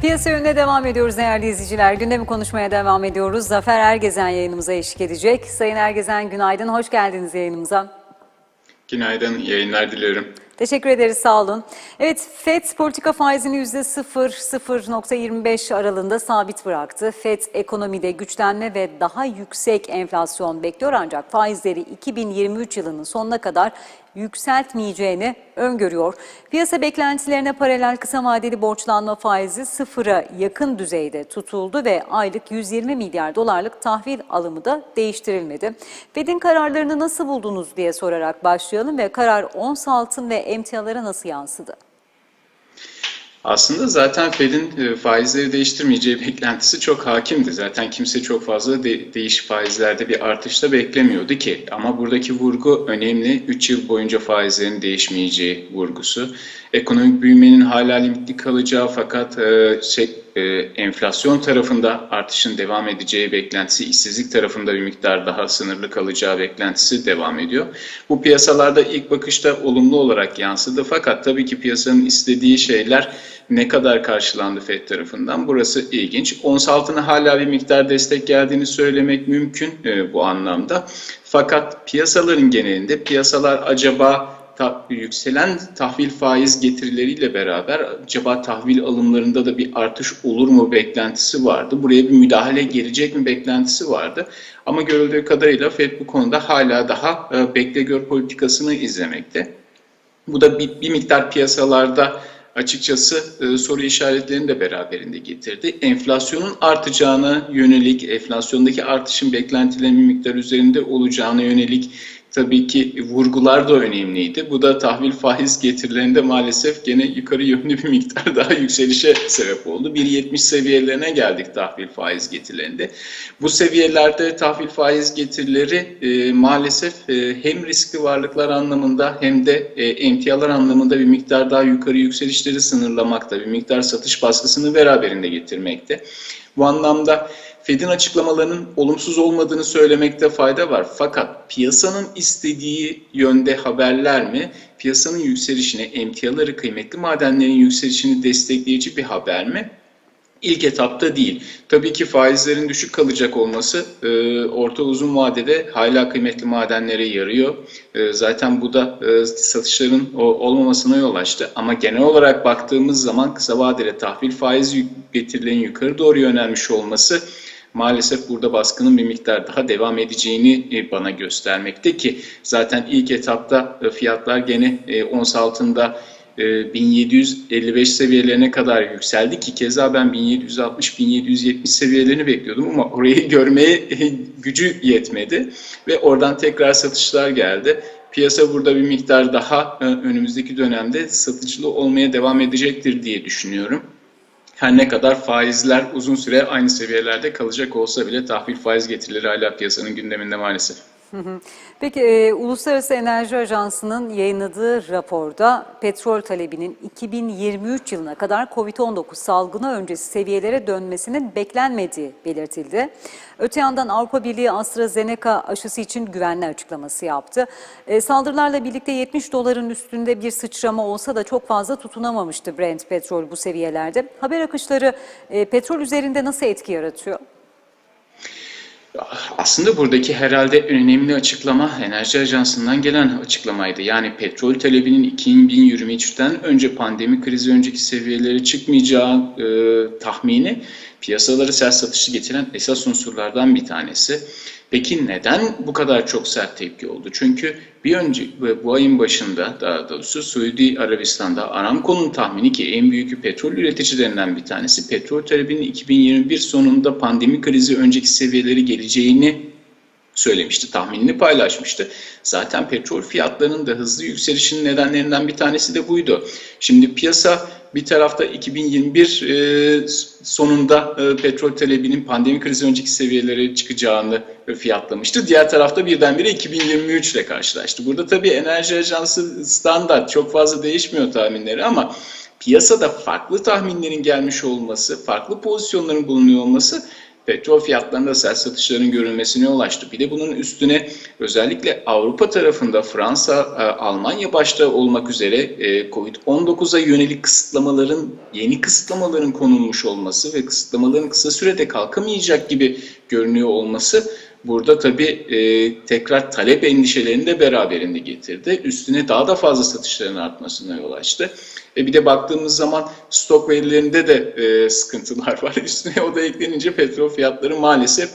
Piyasa yönüne devam ediyoruz değerli izleyiciler. Gündemi konuşmaya devam ediyoruz. Zafer Ergezen yayınımıza eşlik edecek. Sayın Ergezen günaydın, hoş geldiniz yayınımıza. Günaydın, yayınlar diliyorum. Teşekkür ederiz, sağ olun. Evet, FED politika faizini %0-0.25 aralığında sabit bıraktı. FED ekonomide güçlenme ve daha yüksek enflasyon bekliyor ancak faizleri 2023 yılının sonuna kadar yükseltmeyeceğini öngörüyor. Piyasa beklentilerine paralel kısa vadeli borçlanma faizi sıfıra yakın düzeyde tutuldu ve aylık 120 milyar dolarlık tahvil alımı da değiştirilmedi. Fed'in kararlarını nasıl buldunuz diye sorarak başlayalım ve karar ons altın ve emtialara nasıl yansıdı? Aslında zaten Fed'in e, faizleri değiştirmeyeceği beklentisi çok hakimdi. Zaten kimse çok fazla de, değiş faizlerde bir artışta beklemiyordu ki. Ama buradaki vurgu önemli. 3 yıl boyunca faizlerin değişmeyeceği vurgusu. Ekonomik büyümenin hala limitli kalacağı fakat e, şey, e, enflasyon tarafında artışın devam edeceği beklentisi, işsizlik tarafında bir miktar daha sınırlı kalacağı beklentisi devam ediyor. Bu piyasalarda ilk bakışta olumlu olarak yansıdı fakat tabii ki piyasanın istediği şeyler ne kadar karşılandı FED tarafından burası ilginç. Ons altına hala bir miktar destek geldiğini söylemek mümkün e, bu anlamda. Fakat piyasaların genelinde piyasalar acaba ta, yükselen tahvil faiz getirileriyle beraber acaba tahvil alımlarında da bir artış olur mu beklentisi vardı. Buraya bir müdahale gelecek mi beklentisi vardı. Ama görüldüğü kadarıyla FED bu konuda hala daha e, bekle gör politikasını izlemekte. Bu da bir, bir miktar piyasalarda açıkçası e, soru işaretlerini de beraberinde getirdi. Enflasyonun artacağına yönelik, enflasyondaki artışın beklentilerinin miktar üzerinde olacağına yönelik tabii ki vurgular da önemliydi. Bu da tahvil faiz getirilerinde maalesef gene yukarı yönlü bir miktar daha yükselişe sebep oldu. 1.70 seviyelerine geldik tahvil faiz getirilerinde. Bu seviyelerde tahvil faiz getirileri e, maalesef e, hem riskli varlıklar anlamında hem de e, emtialar anlamında bir miktar daha yukarı yükselişleri sınırlamakta, bir miktar satış baskısını beraberinde getirmekte. Bu anlamda Fed'in açıklamalarının olumsuz olmadığını söylemekte fayda var. Fakat piyasanın istediği yönde haberler mi? Piyasanın yükselişini, emtiaları, kıymetli madenlerin yükselişini destekleyici bir haber mi? İlk etapta değil. Tabii ki faizlerin düşük kalacak olması e, orta uzun vadede hala kıymetli madenlere yarıyor. E, zaten bu da e, satışların o, olmamasına yol açtı. Ama genel olarak baktığımız zaman kısa vadede tahvil faiz getirilerin yukarı doğru yönelmiş olması maalesef burada baskının bir miktar daha devam edeceğini e, bana göstermekte ki zaten ilk etapta e, fiyatlar gene e, ons altında 1755 seviyelerine kadar yükseldi ki keza ben 1760-1770 seviyelerini bekliyordum ama orayı görmeye gücü yetmedi ve oradan tekrar satışlar geldi. Piyasa burada bir miktar daha önümüzdeki dönemde satıcılı olmaya devam edecektir diye düşünüyorum. Her ne kadar faizler uzun süre aynı seviyelerde kalacak olsa bile tahvil faiz getirileri hala piyasanın gündeminde maalesef. Peki e, Uluslararası Enerji Ajansı'nın yayınladığı raporda petrol talebinin 2023 yılına kadar Covid-19 salgını öncesi seviyelere dönmesinin beklenmediği belirtildi. Öte yandan Avrupa Birliği AstraZeneca aşısı için güvenli açıklaması yaptı. E, saldırılarla birlikte 70 doların üstünde bir sıçrama olsa da çok fazla tutunamamıştı Brent petrol bu seviyelerde. Haber akışları e, petrol üzerinde nasıl etki yaratıyor? Aslında buradaki herhalde önemli açıklama Enerji Ajansı'ndan gelen açıklamaydı. Yani petrol talebinin 2023'ten önce pandemi krizi önceki seviyelere çıkmayacağı e, tahmini piyasaları sert satışı getiren esas unsurlardan bir tanesi. Peki neden bu kadar çok sert tepki oldu? Çünkü bir önce bu ayın başında daha doğrusu Suudi Arabistan'da Aramco'nun tahmini ki en büyük petrol üreticilerinden bir tanesi petrol talebinin 2021 sonunda pandemi krizi önceki seviyeleri geleceğini söylemişti, tahminini paylaşmıştı. Zaten petrol fiyatlarının da hızlı yükselişinin nedenlerinden bir tanesi de buydu. Şimdi piyasa bir tarafta 2021 e, sonunda e, petrol talebinin pandemi krizi önceki seviyelere çıkacağını fiyatlamıştı. Diğer tarafta birdenbire 2023 ile karşılaştı. Burada tabii Enerji Ajansı standart çok fazla değişmiyor tahminleri ama piyasada farklı tahminlerin gelmiş olması, farklı pozisyonların bulunuyor olması petrol fiyatlarında sert satışların görülmesine yol açtı. Bir de bunun üstüne özellikle Avrupa tarafında Fransa, e, Almanya başta olmak üzere e, Covid-19'a yönelik kısıtlamaların, yeni kısıtlamaların konulmuş olması ve kısıtlamaların kısa sürede kalkamayacak gibi görünüyor olması burada tabii e, tekrar talep endişelerini de beraberinde getirdi. Üstüne daha da fazla satışların artmasına yol açtı. E bir de baktığımız zaman stok verilerinde de e, sıkıntılar var. Üstüne o da eklenince petrol fiyatları maalesef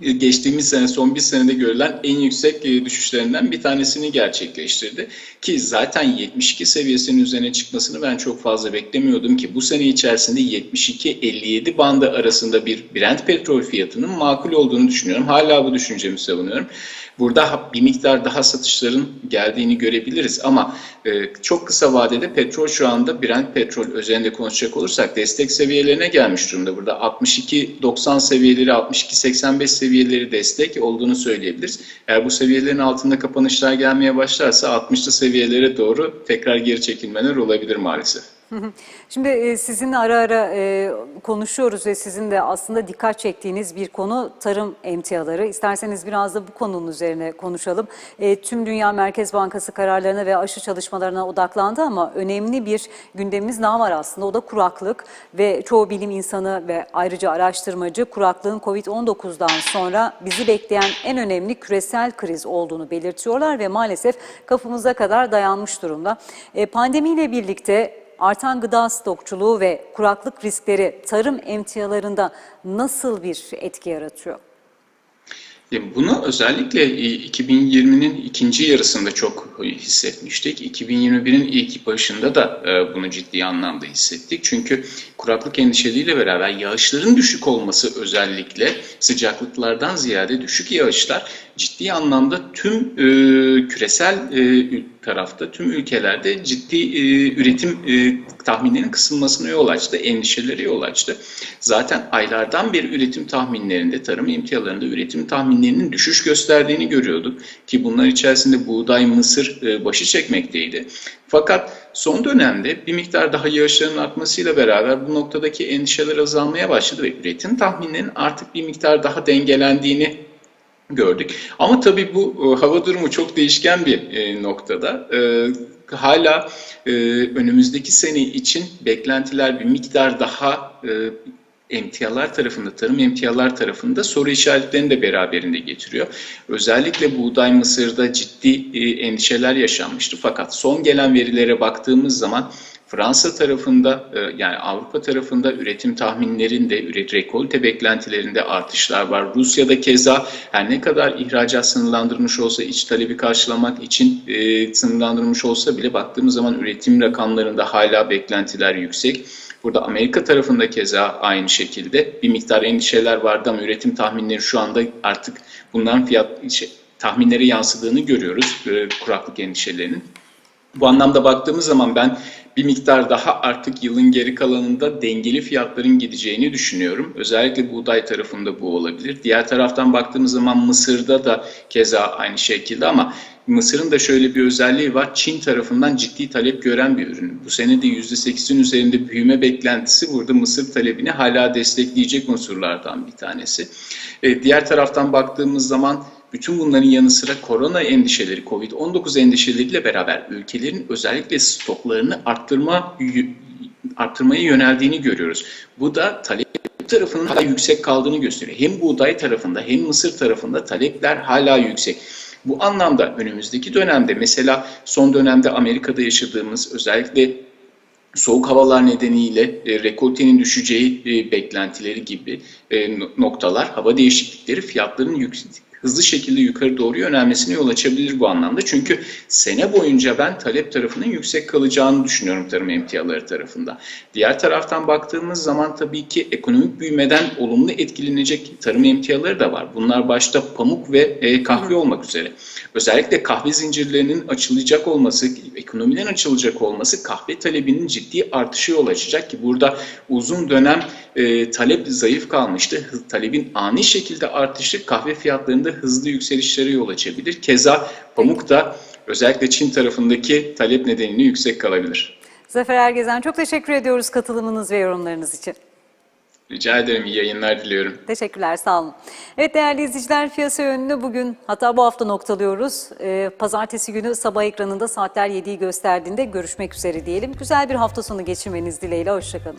e, geçtiğimiz sene son bir senede görülen en yüksek e, düşüşlerinden bir tanesini gerçekleştirdi. Ki zaten 72 seviyesinin üzerine çıkmasını ben çok fazla beklemiyordum ki bu sene içerisinde 72-57 bandı arasında bir Brent petrol fiyatının makul olduğunu düşünüyorum. Hala bu düşüncemi savunuyorum. Burada bir miktar daha satışların geldiğini görebiliriz ama e, çok kısa vadede petrol şu anda Brent petrol özelinde konuşacak olursak destek seviyelerine gelmiş durumda. Burada 62-90 seviyeleri, 62-85 seviyeleri destek olduğunu söyleyebiliriz. Eğer bu seviyelerin altında kapanışlar gelmeye başlarsa 60'lı seviyelere doğru tekrar geri çekilmeler olabilir maalesef. Şimdi e, sizinle ara ara e, konuşuyoruz ve sizin de aslında dikkat çektiğiniz bir konu tarım emtiaları. İsterseniz biraz da bu konunun üzerine konuşalım. E, Tüm Dünya Merkez Bankası kararlarına ve aşı çalışmalarına odaklandı ama önemli bir gündemimiz daha var aslında. O da kuraklık ve çoğu bilim insanı ve ayrıca araştırmacı kuraklığın Covid-19'dan sonra bizi bekleyen en önemli küresel kriz olduğunu belirtiyorlar ve maalesef kapımıza kadar dayanmış durumda. Pandemiyle birlikte artan gıda stokçuluğu ve kuraklık riskleri tarım emtialarında nasıl bir etki yaratıyor? Ya Bunu özellikle 2020'nin ikinci yarısında çok hissetmiştik. 2021'in ilk başında da e, bunu ciddi anlamda hissettik. Çünkü kuraklık endişeleriyle beraber yağışların düşük olması özellikle sıcaklıklardan ziyade düşük yağışlar ciddi anlamda tüm e, küresel e, tarafta, tüm ülkelerde ciddi e, üretim e, tahminlerinin kısılmasına yol açtı, endişeleri yol açtı. Zaten aylardan beri üretim tahminlerinde, tarım imtiyalarında üretim tahminlerinin düşüş gösterdiğini görüyorduk. Ki bunlar içerisinde buğday, mısır e, başı çekmekteydi. Fakat son dönemde bir miktar daha yağışların artmasıyla beraber bu noktadaki endişeler azalmaya başladı ve üretim tahminlerinin artık bir miktar daha dengelendiğini gördük. Ama tabii bu e, hava durumu çok değişken bir e, noktada. E, hala önümüzdeki sene için beklentiler bir miktar daha emtialar tarafında, tarım emtialar tarafında soru işaretlerini de beraberinde getiriyor. Özellikle buğday mısırda ciddi endişeler yaşanmıştı. Fakat son gelen verilere baktığımız zaman Fransa tarafında e, yani Avrupa tarafında üretim tahminlerinde, üret rekolte beklentilerinde artışlar var. Rusya'da keza her ne kadar ihracat sınırlandırmış olsa, iç talebi karşılamak için e, sınırlandırmış olsa bile baktığımız zaman üretim rakamlarında hala beklentiler yüksek. Burada Amerika tarafında keza aynı şekilde bir miktar endişeler vardı ama üretim tahminleri şu anda artık bunların fiyat şey, tahminlere yansıdığını görüyoruz e, kuraklık endişelerinin. Bu anlamda baktığımız zaman ben bir miktar daha artık yılın geri kalanında dengeli fiyatların gideceğini düşünüyorum. Özellikle buğday tarafında bu olabilir. Diğer taraftan baktığımız zaman Mısır'da da keza aynı şekilde ama Mısır'ın da şöyle bir özelliği var. Çin tarafından ciddi talep gören bir ürün. Bu sene de %8'in üzerinde büyüme beklentisi burada Mısır talebini hala destekleyecek unsurlardan bir tanesi. E, diğer taraftan baktığımız zaman bütün bunların yanı sıra korona endişeleri, Covid-19 endişeleriyle beraber ülkelerin özellikle stoklarını arttırma arttırmaya yöneldiğini görüyoruz. Bu da talep tarafının hala yüksek kaldığını gösteriyor. Hem buğday tarafında hem mısır tarafında talepler hala yüksek. Bu anlamda önümüzdeki dönemde mesela son dönemde Amerika'da yaşadığımız özellikle soğuk havalar nedeniyle e, rekoltenin düşeceği e, beklentileri gibi e, noktalar, hava değişiklikleri fiyatların yüksek hızlı şekilde yukarı doğru yönelmesine yol açabilir bu anlamda. Çünkü sene boyunca ben talep tarafının yüksek kalacağını düşünüyorum tarım emtiaları tarafında. Diğer taraftan baktığımız zaman tabii ki ekonomik büyümeden olumlu etkilenecek tarım emtiaları da var. Bunlar başta pamuk ve e, kahve olmak üzere. Özellikle kahve zincirlerinin açılacak olması, ekonomiden açılacak olması kahve talebinin ciddi artışı yol açacak ki burada uzun dönem e, talep zayıf kalmıştı. Talebin ani şekilde artışı kahve fiyatlarında hızlı yükselişlere yol açabilir. Keza pamuk da özellikle Çin tarafındaki talep nedeniyle yüksek kalabilir. Zafer Ergezen çok teşekkür ediyoruz katılımınız ve yorumlarınız için. Rica ederim. İyi yayınlar diliyorum. Teşekkürler, sağ olun. Evet değerli izleyiciler, piyasa yönünü bugün hatta bu hafta noktalıyoruz. Ee, Pazartesi günü sabah ekranında saatler 7'yi gösterdiğinde görüşmek üzere diyelim. Güzel bir hafta sonu geçirmeniz dileğiyle, hoşçakalın.